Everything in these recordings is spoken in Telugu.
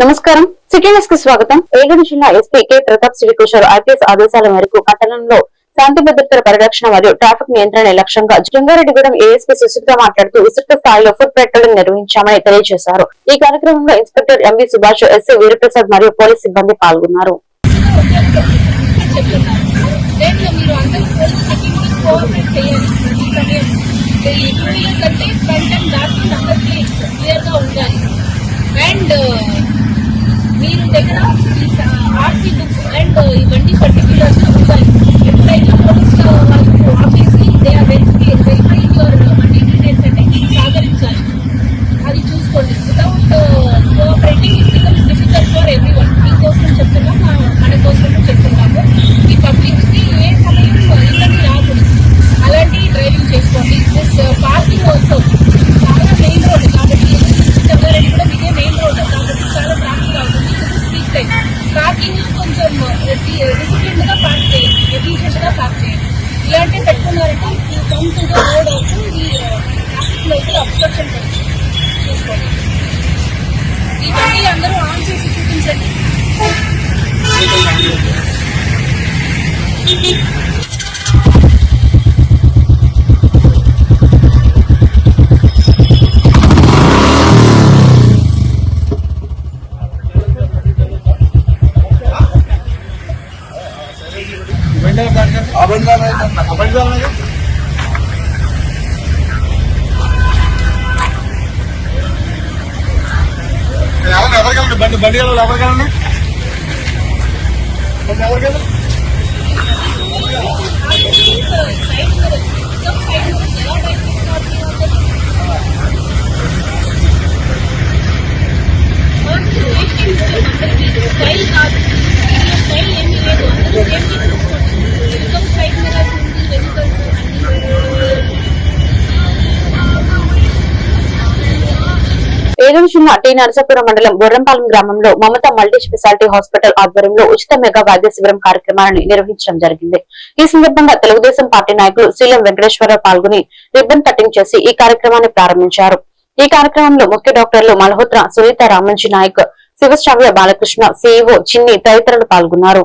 నమస్కారం. సిటీ న్యూస్కి స్వాగతం. ఏగడి జిల్లా SP K. Pratap Srikishore IPS ఆదేశాల మేరకు పట్టణంలో శాంతి భద్రతల పరిరక్షణ మరియు ట్రాఫిక్ నియంత్రణ లక్ష్యంగా జంగారెడ్డిగూడెం ఏఎస్పీ సుశీత మాట్లాడుతూ విస్తృత స్థాయిలో ఫుడ్ పెట్రోలింగ్ నిర్వహించామని తెలియజేశారు. ఈ కార్యక్రమంలో inspector M V Subhash S C Veeraprasad మరియు పోలీస్ సిబ్బంది పాల్గొన్నారు. అంటే ఫ్రంట్ అండ్ బ్యాక్ ఉండాలి అండ్ మీరు దగ్గర ఆర్సీ బుక్స్ అండ్ ఇవన్నీ పర్టిక్యులర్స్ ఉంటాయి ఎప్పుడైతే పోలీస్ వాళ్ళకు ఆఫీస్కి they are verify verify your money details అంటే మీకు సహకరించాలి అది చూసుకోండి without cooperating it becomes difficult for everyone మీకోసం చెప్తున్నాం మా- మన కోసం చెప్తున్నాము ఈ పబ్లిక్కి ఏ సమయం ఇబ్బంది రాకూడదు అలాంటి డ్రైవింగ్ చేసుకోండి ప్లస్ పార్కింగ్ ఆల్సో చాలా మెయిన్ రోడ్ కాబట్టి చెప్తారంటే కూడా ఇదే మెయిన్ రోడ్ కాబట్టి చాలా ట్రాఫిక్ అవుతుంది స్పీడ్ టైం పార్కింగ్ కొంచెం డిసిప్లిన్గా పార్క్ చేయండి ఎఫిషియెంట్గా పార్క్ చేయండి ఇలాంటివి పెట్టుకున్నారంటే ఈ come to the road also ఈ ట్రాఫిక్లో కూడా అబ్స్ట్రక్షన్ చూసుకోండి ఇవన్నీ అందరూ ఆన్ చేసి చూపించండి ఎవరికెళ్ళండి బండి బండి వెళ్ళాలి ఎవరికెళ్ళండి బండి ఎవరికెళ్ళి Thank you. టి నరసాపురం మండలం బొర్రంపాలెం గ్రామంలో మమత మల్టీ స్పెషాలిటీ హాస్పిటల్ ఆధ్వర్యంలో ఉచిత మెగా వైద్య శిబిరం కార్యక్రమాన్ని నిర్వహించడం జరిగింది. ఈ సందర్భంగా తెలుగుదేశం పార్టీ నాయకులు శీలం వెంకటేశ్వరరావు పాల్గొని రిబ్బన్ కటింగ్ చేసి ఈ కార్యక్రమాన్ని ప్రారంభించారు. ఈ కార్యక్రమంలో ముఖ్య డాక్టర్లు మల్హోత్రా సునీత రామంజీ నాయక్ శివశ్రావ్య బాలకృష్ణ సిఇఓ చిన్ని తదితరులు పాల్గొన్నారు.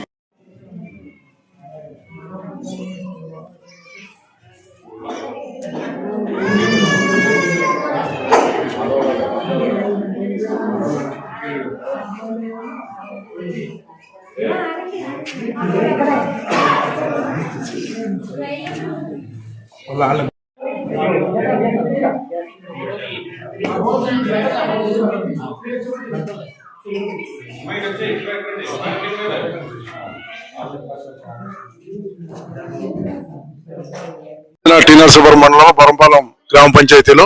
జిల్లా టీ నరసీపురం మండలం బరంపాలెం గ్రామ పంచాయతీలో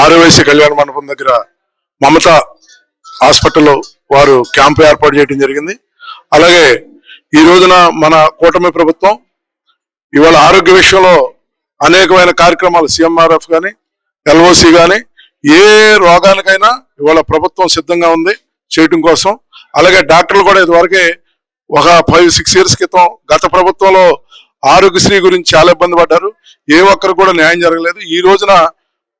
ఆర్యవైశ్య కళ్యాణ మండపం దగ్గర మమత హాస్పిటల్లో వారు క్యాంపు ఏర్పాటు చేయడం జరిగింది. అలాగే ఈ రోజున మన కూటమి ప్రభుత్వం ఇవాళ ఆరోగ్య విషయంలో అనేకమైన కార్యక్రమాలు సిఎంఆర్ఎఫ్ కానీ ఎల్ఓసి కానీ ఏ రోగానికైనా ఇవాళ ప్రభుత్వం సిద్ధంగా ఉంది చేయటం కోసం. అలాగే డాక్టర్లు కూడా ఇదివరకే ఒక ఫైవ్ సిక్స్ ఇయర్స్ క్రితం గత ప్రభుత్వంలో ఆరోగ్యశ్రీ గురించి చాలా ఇబ్బంది పడ్డారు. ఏ ఒక్కరు కూడా న్యాయం జరగలేదు. ఈ రోజున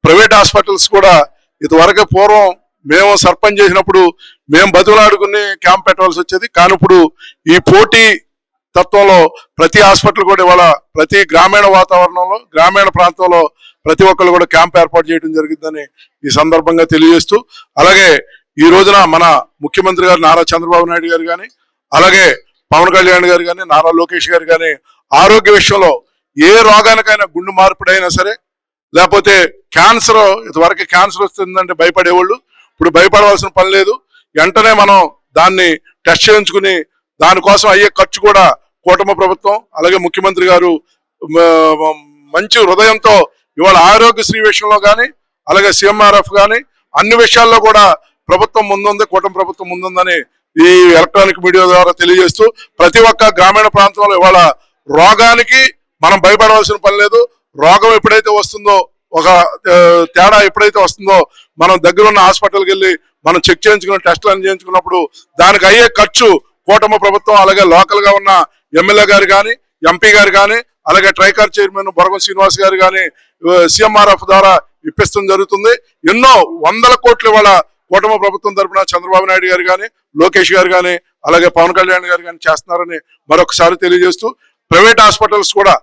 ప్రైవేట్ హాస్పిటల్స్ కూడా ఇదివరకే పూర్వం మేము సర్పంచ్ చేసినప్పుడు మేము బతులాడుకుని క్యాంప్ పెట్టవలసి వచ్చేది. కానీ ఇప్పుడు ఈ పోటీ తత్వంలో ప్రతి హాస్పిటల్ కూడా ఇవాళ ప్రతి గ్రామీణ వాతావరణంలో గ్రామీణ ప్రాంతంలో ప్రతి ఒక్కరు కూడా క్యాంప్ ఏర్పాటు చేయడం జరిగిందని ఈ సందర్భంగా తెలియజేస్తూ అలాగే ఈ రోజున మన ముఖ్యమంత్రి గారు నారా చంద్రబాబు నాయుడు గారు కానీ అలాగే పవన్ కళ్యాణ్ గారు కానీ నారా లోకేష్ గారు కానీ ఆరోగ్య విషయంలో ఏ రోగానికైనా గుండె మార్పిడైనా సరే లేకపోతే క్యాన్సర్ ఇంతవరకు క్యాన్సర్ వస్తుందంటే భయపడేవాళ్ళు ఇప్పుడు భయపడవలసిన పని లేదు. వెంటనే మనం దాన్ని టెస్ట్ చేయించుకుని దానికోసం అయ్యే ఖర్చు కూడా కూటమి ప్రభుత్వం అలాగే ముఖ్యమంత్రి గారు మంచి హృదయంతో ఇవాళ ఆరోగ్యశ్రీ విషయంలో కానీ అలాగే సిఎంఆర్ఎఫ్ కానీ అన్ని విషయాల్లో కూడా ప్రభుత్వం ముందుంది కూటమి ప్రభుత్వం ముందుందని ఈ ఎలక్ట్రానిక్ మీడియా ద్వారా తెలియజేస్తూ ప్రతి ఒక్క గ్రామీణ ప్రాంతంలో ఇవాళ రోగానికి మనం భయపడవలసిన పని లేదు. రోగం ఎప్పుడైతే వస్తుందో ఒక తేడా ఎప్పుడైతే వస్తుందో మనం దగ్గర ఉన్న హాస్పిటల్కి వెళ్ళి మనం చెక్ చేయించుకున్న టెస్టులు చేయించుకున్నప్పుడు దానికి అయ్యే ఖర్చు కూటమి ప్రభుత్వం అలాగే లోకల్గా ఉన్న ఎమ్మెల్యే గారు కానీ ఎంపీ గారు కానీ అలాగే ట్రైకార్ చైర్మన్ బొరగం శ్రీనివాస్ గారు కానీ సిఎంఆర్ఎఫ్ ద్వారా ఇప్పిస్తుంది జరుగుతుంది. ఎన్నో వందల కోట్లు ఇవాళ కూటమి ప్రభుత్వం తరపున చంద్రబాబు నాయుడు గారు కానీ లోకేష్ గారు కానీ అలాగే పవన్ కళ్యాణ్ గారు కానీ చేస్తున్నారని మరొకసారి తెలియజేస్తూ ప్రైవేట్ హాస్పిటల్స్ కూడా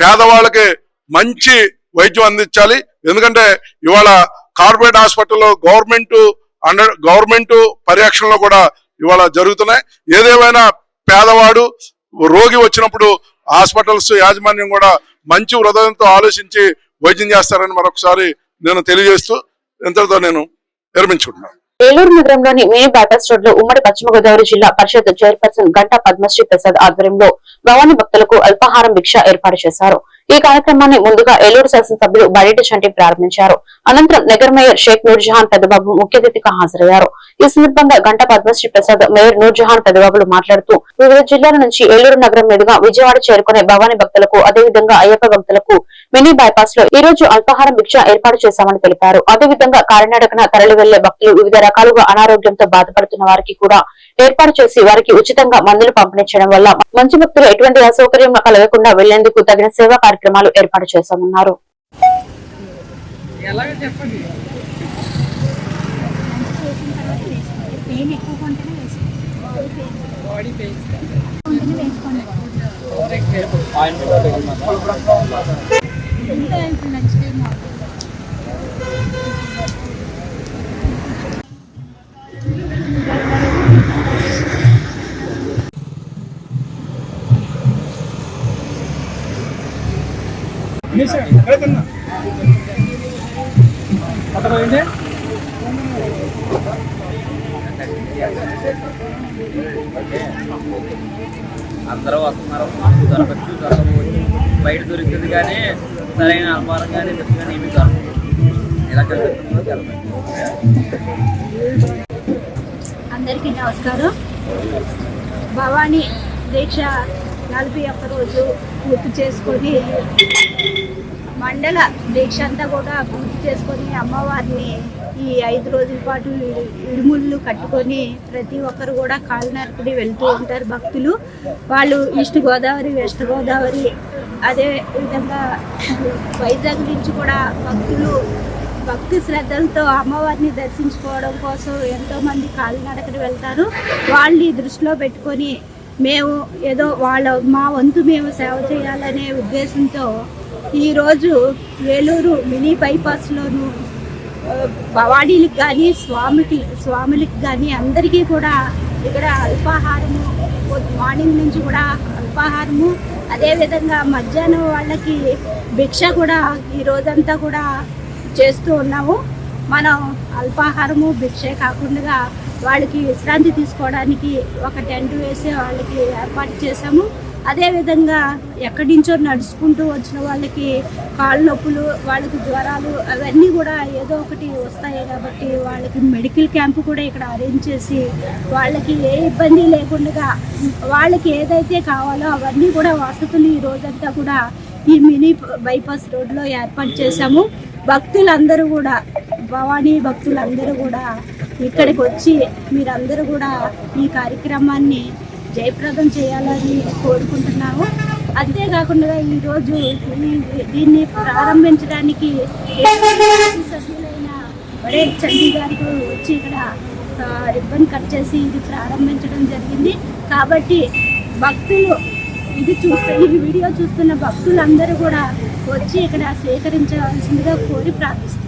పేదవాళ్ళకి మంచి వైద్యం అందించాలి. ఎందుకంటే ఇవాళ కార్పొరేట్ హాస్పిటల్లో గవర్నమెంట్ అండర్ గవర్నమెంట్ పర్యవేక్షణలో కూడా ఇవాళ జరుగుతున్నాయి. ఏదేమైనా పేదవాడు రోగి వచ్చినప్పుడు హాస్పిటల్స్ యాజమాన్యం కూడా మంచి హృదయంతో ఆలోచించి వైద్యం చేస్తారని మరొకసారి నేను తెలియజేస్తూ ఇంతటితో నేను నిర్మించుకుంటున్నాను ఏలూరు నగరంలోని మినీ బైపాస్ రోడ్లో ఉమ్మడి పశ్చిమ గోదావరి జిల్లా పరిషత్ చైర్పర్సన్ గంటా పద్మశ్రీ ప్రసాద్ ఆధ్వర్యంలో భవానీ భక్తులకు అల్పాహారం భిక్ష ఏర్పాటు చేశారు. ఈ కార్యక్రమాన్ని ముందుగా ఏలూరు శాసనసభ్యులు బడేటి చంటి ప్రారంభించారు. అనంతరం నగర్ మేయర్ షేక్ నూర్జహాన్ పెద్దబాబు ముఖ్య అతిథిగా హాజరయ్యారు. ఈ సందర్భంగా గంట పద్మశ్రీ ప్రసాద్ మేయర్ నూర్జహాన్ పెద్దబాబులు మాట్లాడుతూ వివిధ జిల్లాల నుంచి ఏలూరు నగరం మీదుగా విజయవాడ చేరుకునే భవానీ భక్తులకు అదేవిధంగా అయ్యప్ప భక్తులకు మినీ బైపాస్లో ఈ రోజు అల్పాహారం భిక్ష ఏర్పాటు చేశామని తెలిపారు. అదేవిధంగా కాలినడకన తరలి వెళ్ళే భక్తులు వివిధ రకాలుగా అనారోగ్యంతో బాధపడుతున్న వారికి కూడా ఏర్పాటు చేసి వారికి ఉచితంగా మందులు పంపిణీ చేయడం వల్ల మంచి భక్తులు ఎటువంటి అసౌకర్యం కలగకుండా వెళ్ళేందుకు తగిన సేవా కార్యక్రమాలు ఏర్పాటు చేశామన్నారు. ఎక్కువ అందరూ వస్తున్నారు. దొరకచ్చు దొరకవచ్చు బయట దొరుకుతుంది కానీ సరైన అల్పారం కానీ దొరికి కానీ ఏమి దొరకదు. ఎలా కలుగుతుందో తెలదు అందరికీ నమస్కారం. భవానీ దీక్ష నలభై ఒక్క రోజు పూర్తి చేసుకొని మండల దీక్ష అంతా కూడా పూర్తి చేసుకొని అమ్మవారిని ఈ ఐదు రోజుల పాటు ఇడుముళ్ళు కట్టుకొని ప్రతి ఒక్కరు కూడా కాలినరకుడి వెళ్తూ ఉంటారు భక్తులు. వాళ్ళు ఈస్ట్ గోదావరి వెస్ట్ గోదావరి అదే విధంగా వైజాగ్ నుంచి కూడా భక్తులు భక్తి శ్రద్ధలతో అమ్మవారిని దర్శించుకోవడం కోసం ఎంతోమంది కాలినడకడి వెళ్తారు. వాళ్ళని దృష్టిలో పెట్టుకొని మేము ఏదో వాళ్ళ మా వంతు మేము సేవ చేయాలనే ఉద్దేశంతో ఈరోజు వేలూరు మినీ బైపాస్లోను భవానీలకు కానీ స్వామికి స్వాములకు కానీ అందరికీ కూడా ఇక్కడ అల్పాహారము మార్నింగ్ నుంచి కూడా అల్పాహారము. అదేవిధంగా మధ్యాహ్నం వాళ్ళకి భిక్ష కూడా ఈ రోజంతా కూడా చేస్తూ ఉన్నాము. మనం అల్పాహారము భిక్షే కాకుండా వాళ్ళకి విశ్రాంతి తీసుకోవడానికి ఒక టెంట్ వేసి వాళ్ళకి ఏర్పాటు చేశాము. అదేవిధంగా ఎక్కడి నుంచో నడుచుకుంటూ వచ్చిన వాళ్ళకి కాళ్ళ నొప్పులు వాళ్ళకి జ్వరాలు అవన్నీ కూడా ఏదో ఒకటి వస్తాయి కాబట్టి వాళ్ళకి మెడికల్ క్యాంపు కూడా ఇక్కడ అరేంజ్ చేసి వాళ్ళకి ఏ ఇబ్బంది లేకుండా వాళ్ళకి ఏదైతే కావాలో అవన్నీ కూడా వసతులు ఈ రోజంతా కూడా ఈ మినీ బైపాస్ రోడ్లో ఏర్పాటు చేశాము. భక్తులందరూ కూడా భవానీ భక్తులందరూ కూడా ఇక్కడికి వచ్చి మీరందరూ కూడా ఈ కార్యక్రమాన్ని జయప్రదం చేయాలని కోరుకుంటున్నాము. అంతేకాకుండా ఈరోజు దీన్ని ప్రారంభించడానికి సభ్యులైన వడే చండీ గారు వచ్చి ఇక్కడ రిబ్బన్ కట్ చేసి ఇది ప్రారంభించడం జరిగింది. కాబట్టి భక్తులు ఇది చూస్తే ఈ వీడియో చూస్తున్న భక్తులందరూ కూడా వచ్చి ఇక్కడ స్వీకరించవలసిందిగా కోరి ప్రార్థిస్తున్నారు